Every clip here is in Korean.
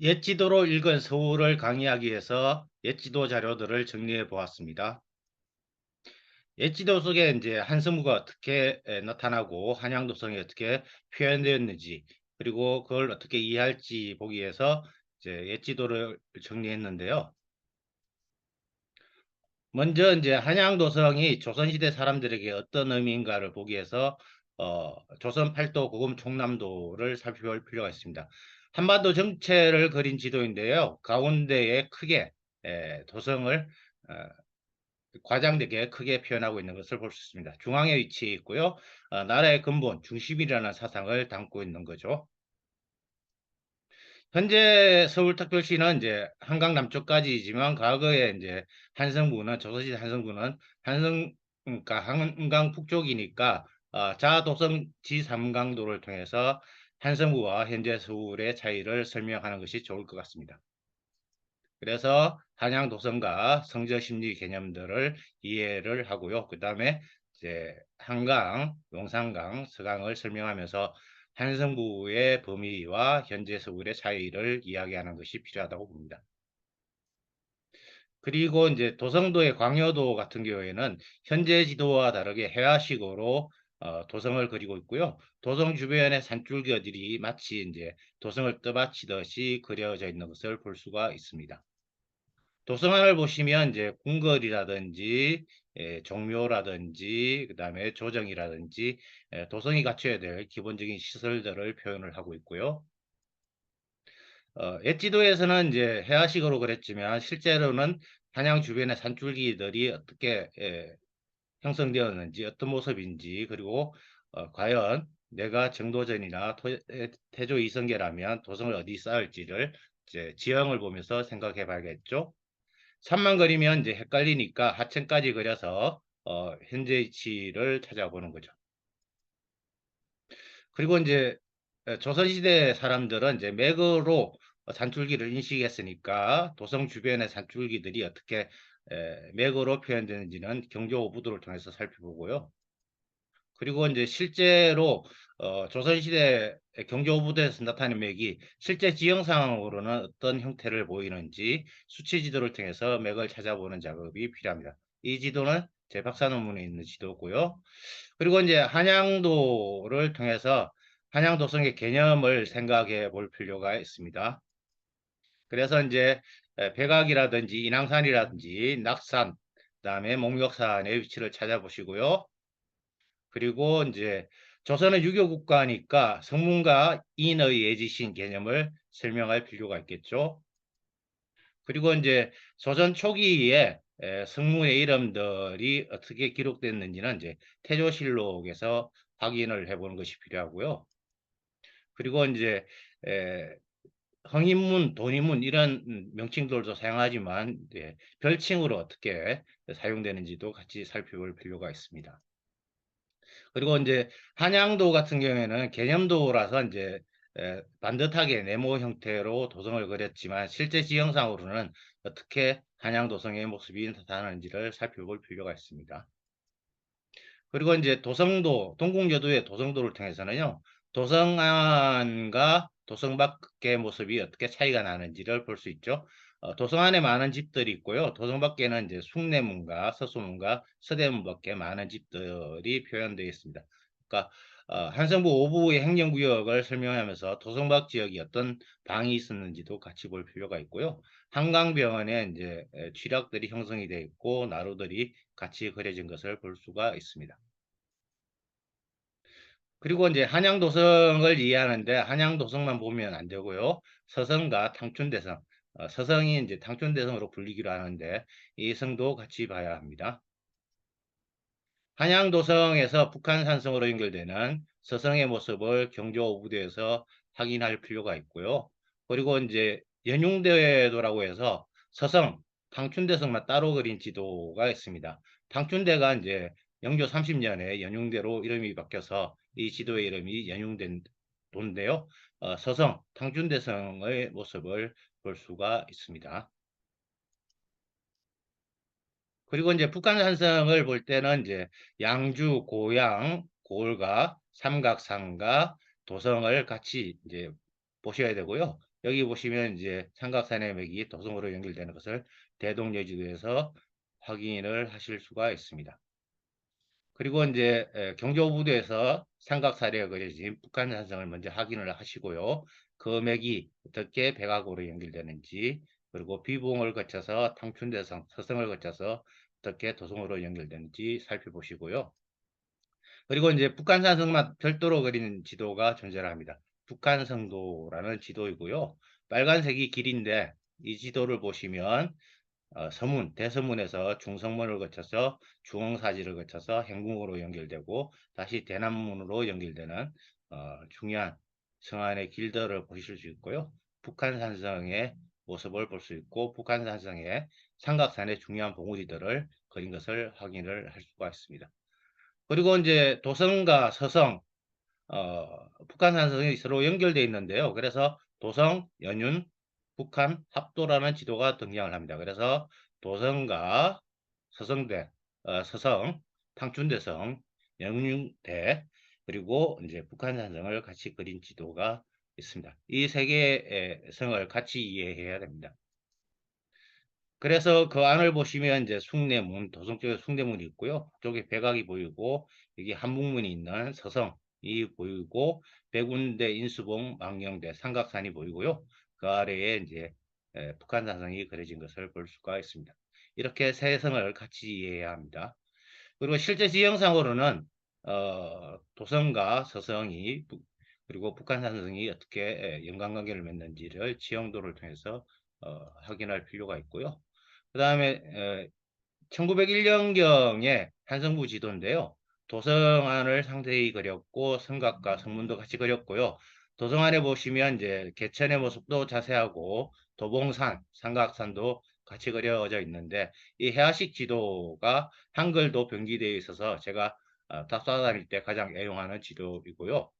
옛 지도로 읽은 서울을 강의하기 위해서 옛 지도 자료들을 정리해 보았습니다. 옛 지도 속에 이제 한성부가 어떻게 에, 나타나고 한양도성이 어떻게 표현되었는지 그리고 그걸 어떻게 이해할지 보기 위해서 이제 옛 지도를 정리했는데요. 먼저 이제 한양도성이 조선시대 사람들에게 어떤 의미인가를 보기 위해서 어, 조선 팔도 고금 총남도를 살펴볼 필요가 있습니다. 한반도 정체를 그린 지도인데요. 가운데에 크게 에, 도성을 어, 과장되게 크게 표현하고 있는 것을 볼 수 있습니다. 중앙에 위치해 있고요. 어, 나라의 근본, 중심이라는 사상을 담고 있는 거죠. 현재 서울특별시는 이제 한강 남쪽까지지만 과거에 이제 한성부는 조선시대 한성부는 한성 그러니까 한강 북쪽이니까 어, 자도성 지3강도를 통해서 한성부와 현재 서울의 차이를 설명하는 것이 좋을 것 같습니다. 그래서 한양 도성과 성저 심리 개념들을 이해를 하고요. 그 다음에 이제 한강, 용산강, 서강을 설명하면서 한성부의 범위와 현재 서울의 차이를 이야기하는 것이 필요하다고 봅니다. 그리고 이제 도성도의 광여도 같은 경우에는 현재 지도와 다르게 해화식으로 어, 도성을 그리고 있고요. 도성 주변의 산줄기들이 마치 이제 도성을 떠받치듯이 그려져 있는 것을 볼 수가 있습니다. 도성안을 보시면 이제 궁궐이라든지 예, 종묘라든지 그다음에 조정이라든지 예, 도성이 갖춰야 될 기본적인 시설들을 표현을 하고 있고요. 어, 옛지도에서는 이제 해화식으로 그랬지만 실제로는 한양 주변의 산줄기들이 어떻게 예, 형성되었는지 어떤 모습인지 그리고 어, 과연 내가 정도전이나 토, 태조 이성계라면 도성을 어디 쌓을지를 이제 지형을 보면서 생각해 봐야겠죠. 산만 그리면 이제 헷갈리니까 하층까지 그려서 어, 현재 위치를 찾아보는 거죠. 그리고 이제 조선시대 사람들은 이제 맥으로 산줄기를 인식했으니까 도성 주변의 산줄기들이 어떻게 에, 맥으로 표현되는지는 경조 오부도를 통해서 살펴보고요. 그리고 이제 실제로 어, 조선시대 경조부대에서 나타낸 맥이 실제 지형상으로는 어떤 형태를 보이는지 수치 지도를 통해서 맥을 찾아보는 작업이 필요합니다. 이 지도는 제 박사 논문에 있는 지도고요. 그리고 이제 한양도를 통해서 한양도성의 개념을 생각해 볼 필요가 있습니다. 그래서 이제 백악이라든지 인왕산이라든지 낙산, 그다음에 목욕산의 위치를 찾아보시고요. 그리고 이제 조선은 유교 국가니까 성문과 인의 예지신 개념을 설명할 필요가 있겠죠. 그리고 이제 조선 초기에 성문의 이름들이 어떻게 기록됐는지는 이제 태조실록에서 확인을 해보는 것이 필요하고요. 그리고 이제 흥인문, 돈인문 이런 명칭들도 사용하지만 별칭으로 어떻게 사용되는지도 같이 살펴볼 필요가 있습니다. 그리고 이제 한양도 같은 경우에는 개념도라서 이제 에, 반듯하게 네모 형태로 도성을 그렸지만 실제 지형상으로는 어떻게 한양도성의 모습이 나타나는지를 살펴볼 필요가 있습니다. 그리고 이제 도성도, 동궁여도의 도성도를 통해서는요, 도성안과 도성 밖의 모습이 어떻게 차이가 나는지를 볼 수 있죠. 어, 도성 안에 많은 집들이 있고요. 도성 밖에는 이제 숭례문과 서소문과 서대문 밖에 많은 집들이 표현되어 있습니다. 그러니까 어, 한성부 5부의 행정구역을 설명하면서 도성 밖 지역이 어떤 방이 있었는지도 같이 볼 필요가 있고요. 한강병원에 이제 취락들이 형성이 되어 있고 나루들이 같이 그려진 것을 볼 수가 있습니다. 그리고 이제 한양도성을 이해하는데 한양도성만 보면 안 되고요. 서성과 탕춘대성, 어, 서성이 이제 탕춘대성으로 불리기로 하는데 이 성도 같이 봐야 합니다. 한양도성에서 북한산성으로 연결되는 서성의 모습을 경조오부대에서 확인할 필요가 있고요. 그리고 이제 연용대도라고 해서 서성, 탕춘대성만 따로 그린 지도가 있습니다. 탕춘대가 이제 영조 30년에 연용대로 이름이 바뀌어서 이 지도의 이름이 연용된 도인데요. 어, 서성, 탕춘대성의 모습을 볼 수가 있습니다. 그리고 이제 북한 산성을 볼 때는 이제 양주, 고양, 고을가, 삼각산가, 도성을 같이 이제 보셔야 되고요. 여기 보시면 이제 삼각산의 맥이 도성으로 연결되는 것을 대동여지도에서 확인을 하실 수가 있습니다. 그리고 이제 경조부두에서 삼각사례가 그려진 북한 산성을 먼저 확인을 하시고요. 그 맥이 어떻게 백악으로 연결되는지 그리고 비봉을 거쳐서 탕춘대성, 서성을 거쳐서 어떻게 도성으로 연결되는지 살펴보시고요. 그리고 이제 북한산성만 별도로 그리는 지도가 존재합니다. 북한성도라는 지도이고요. 빨간색이 길인데 이 지도를 보시면 어, 서문, 대서문에서 중성문을 거쳐서 중흥사지를 거쳐서 행궁으로 연결되고 다시 대남문으로 연결되는 어, 중요한 성안의 길들을 보실 수 있고요. 북한산성의 모습을 볼 수 있고 북한산성의 삼각산의 중요한 봉우리들을 그린 것을 확인을 할 수가 있습니다. 그리고 이제 도성과 서성, 어, 북한산성이 서로 연결되어 있는데요. 그래서 도성, 연윤, 북한 합도라는 지도가 등장을 합니다. 그래서 도성과 서성대, 어, 서성, 탕춘대성, 영융대 그리고 이제 북한산성을 같이 그린 지도가 있습니다. 이 세 개의 성을 같이 이해해야 됩니다. 그래서 그 안을 보시면 이제 숭례문, 도성 쪽에 숭례문이 있고요. 쪽에 백악이 보이고 여기 한북문이 있는 서성이 보이고 백운대, 인수봉, 망령대, 삼각산이 보이고요. 그 아래에 이제 북한산성이 그려진 것을 볼 수가 있습니다. 이렇게 세 성을 같이 이해해야 합니다. 그리고 실제 지형상으로는 어, 도성과 서성이 그리고 북한 산성이 어떻게 연관관계를 맺는지를 지형도를 통해서 어, 확인할 필요가 있고요. 그 다음에 1901년경의 한성부 지도인데요. 도성안을 상세히 그렸고 성곽과 성문도 같이 그렸고요. 도성안에 보시면 이제 개천의 모습도 자세하고 도봉산, 삼각산도 같이 그려져 있는데 이 해화식 지도가 한글도 병기되어 있어서 제가 어, 답사 다닐 때 가장 애용하는 지도이고요.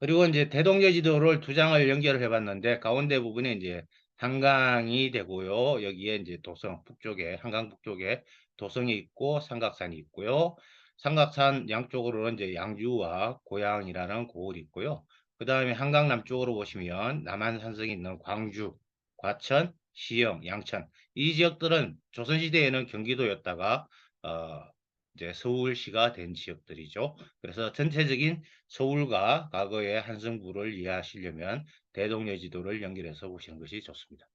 그리고 이제 대동여 지도를 두 장을 연결을 해봤는데 가운데 부분에 이제 한강이 되고요. 여기에 이제 도성 북쪽에 한강 북쪽에 도성이 있고 삼각산이 있고요. 삼각산 양쪽으로는 이제 양주와 고양이라는 고을이 있고요. 그 다음에 한강 남쪽으로 보시면 남한산성이 있는 광주, 과천, 시영, 양천 이 지역들은 조선시대에는 경기도였다가 어, 이제 서울시가 된 지역들이죠. 그래서 전체적인 서울과 과거의 한성부를 이해하시려면 대동여 지도를 연결해서 보시는 것이 좋습니다.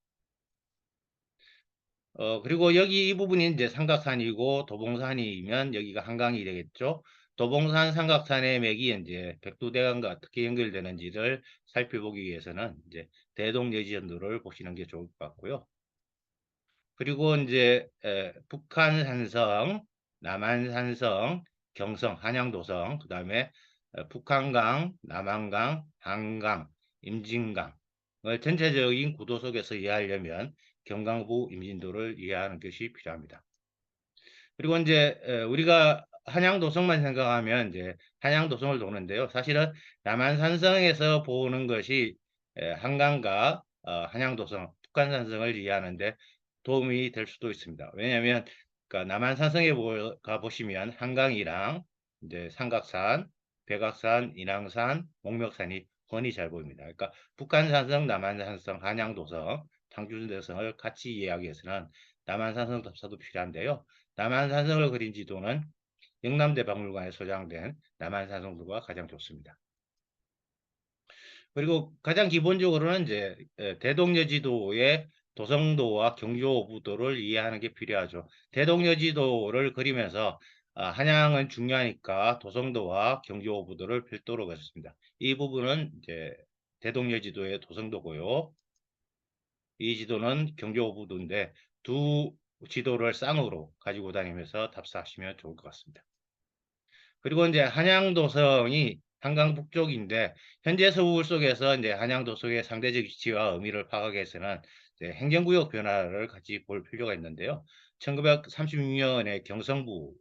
어, 그리고 여기 이 부분이 이제 삼각산이고 도봉산이면 여기가 한강이 되겠죠. 도봉산 삼각산의 맥이 이제 백두대간과 어떻게 연결되는지를 살펴보기 위해서는 이제 대동여지연도를 보시는 게 좋을 것 같고요. 그리고 이제 에, 북한 산성, 남한 산성, 경성, 한양도성, 그 다음에 북한강, 남한강, 한강, 임진강을 전체적인 구도 속에서 이해하려면 경강부 임진도를 이해하는 것이 필요합니다. 그리고 이제 우리가 한양도성만 생각하면 이제 한양도성을 도는데요. 사실은 남한산성에서 보는 것이 한강과 어, 한양도성, 북한산성을 이해하는데 도움이 될 수도 있습니다. 왜냐하면 그러니까 남한산성에 가 보시면 한강이랑 이제 삼각산, 백악산, 인왕산, 목멱산이 훤히 잘 보입니다. 그러니까 북한산성, 남한산성, 한양도성, 장주대성을 같이 이해하기 위해서는 남한산성 답사도 필요한데요. 남한산성을 그린 지도는 영남대 박물관에 소장된 남한산성도가 가장 좋습니다. 그리고 가장 기본적으로는 이제 대동여지도의 도성도와 경조부도를 이해하는 게 필요하죠. 대동여지도를 그리면서 아, 한양은 중요하니까 도성도와 경조부도를 별도로 그렸습니다. 이 부분은 이제 대동여지도의 도성도고요. 이 지도는 경조부도인데 두 지도를 쌍으로 가지고 다니면서 답사하시면 좋을 것 같습니다. 그리고 이제 한양도성이 한강 북쪽인데 현재 서울 속에서 이제 한양도성의 상대적 위치와 의미를 파악하기 위해서는 행정구역 변화를 같이 볼 필요가 있는데요. 1936년에 경성부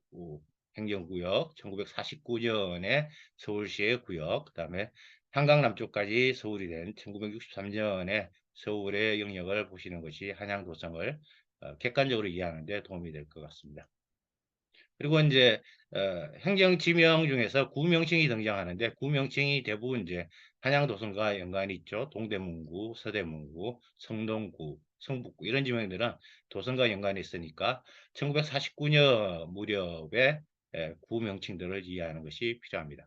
행정구역, 1949년에 서울시의 구역, 그 다음에 한강 남쪽까지 서울이 된 1963년에 서울의 영역을 보시는 것이 한양도성을 어, 객관적으로 이해하는 데 도움이 될 것 같습니다. 그리고 이제 어, 행정 지명 중에서 구명칭이 등장하는데 구명칭이 대부분 이제 한양도성과 연관이 있죠. 동대문구, 서대문구, 성동구, 성북구 이런 지명들은 도성과 연관이 있으니까 1949년 무렵에 예, 구 명칭들을 이해하는 것이 필요합니다.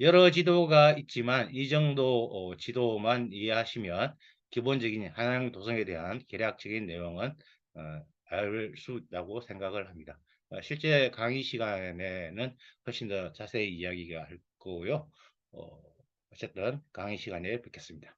여러 지도가 있지만 이 정도 어, 지도만 이해하시면 기본적인 한양 도성에 대한 개략적인 내용은 어, 알수 있다고 생각을 합니다. 어, 실제 강의 시간에는 훨씬 더 자세히 이야기가 할 거고요. 어, 어쨌든 강의 시간에 뵙겠습니다.